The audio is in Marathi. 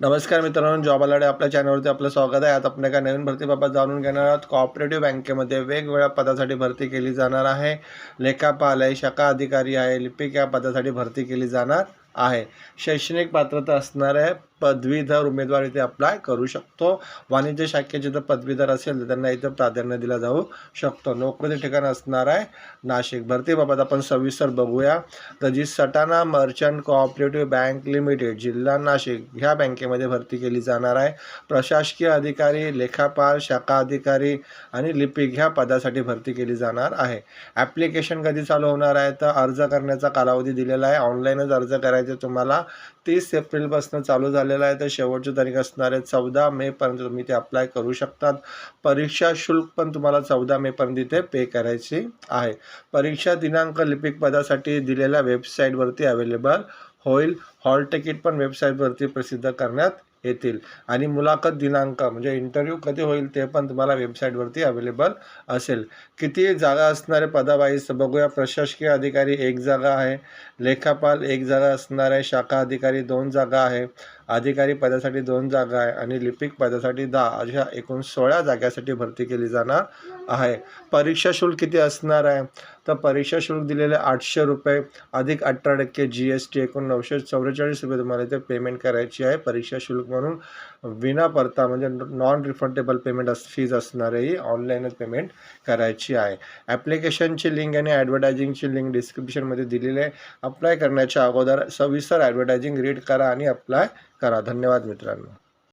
नमस्कार मित्रांनो जॉब अलाडे आपल्या चॅनलवरती आपलं स्वागत आहे. आज आपण एका नवीन भरतीबाबत जाणून घेणार आहोत. कॉपरेटिव्ह बँकेमध्ये वेगवेगळ्या पदासाठी भरती केली जाणार आहे. लेखापाल आहे शाखा अधिकारी आहे. लिपिक या पदासाठी भरती केली जाणार आहे. शैक्षणिक पात्रता असणार आहे. पदवीधर उमेदवार इथे अप्लाय करू शकतो. वाणिज्य शाखेचे जर पदवीधर असेल तर त्यांना इथं प्राधान्य दिला जाऊ शकतो. नोकरीचे ठिकाण असणार आहे नाशिक. भरतीबाबत आपण सविस्तर बघूया. तर जी Satana merchant cooperative bank limited जिल्हा नाशिक. ह्या बँकेमध्ये भरती केली जाणार आहे. प्रशासकीय अधिकारी लेखापाल शाखा अधिकारी आणि लिपिक ह्या पदासाठी भरती केली जाणार आहे. ॲप्लिकेशन कधी चालू होणार आहे? तर अर्ज करण्याचा कालावधी दिलेला आहे. ऑनलाईनच अर्ज करायचे तुम्हाला तीस एप्रिलपासून चालू झालेला आहे. तर शेवटची तारीख असणार आहे चौदा मेपर्यंत तुम्ही ते अप्लाय करू शकतात. परीक्षा शुल्क पण तुम्हाला चौदा मेपर्यंत इथे पे करायची आहे. परीक्षा दिनांक लिपिक पदासाठी दिलेल्या वेबसाईटवरती अवेलेबल होईल. हॉल तिकीट पण वेबसाईटवरती प्रसिद्ध करण्यात येतील. आणि मुलाखत दिनांक म्हणजे इंटरव्ह्यू कधी होईल ते पण तुम्हाला वेबसाईटवरती अवेलेबल असेल. किती जागा असणारे पदावाईस बघूया. प्रशासकीय अधिकारी एक जागा आहे. लेखापाल एक जागा असणार आहे. शाखा अधिकारी दोन जागा आहे. अधिकारी पदासाठी दोन जागा आहे आणि लिपिक पदासाठी दहा अशा एकूण सोळा जागासाठी भरती केली जाणार आहे. परीक्षा शुल्क किती असणार आहे? तर परीक्षा शुल्क दिलेले आठशे रुपये अधिक अठरा टक्के जी एस टी एकूण नऊशे चौवेचाळीस रुपये तुम्हाला इथे पेमेंट करायची आहे. परीक्षा शुल्क म्हणून विना परता म्हणजे नॉन रिफंडेबल पेमेंट अस फीज असणारही ही ऑनलाईनच पेमेंट करायची आहे. ॲप्लिकेशनची लिंक आणि ॲडव्हर्टायझिंगची लिंक डिस्क्रिप्शनमध्ये दिलेली आहे. अप्लाय करण्याच्या अगोदर सविस्तर ॲडव्हर्टायझिंग रीड करा आणि अप्लाय करा धन्यवाद मित्रांनो.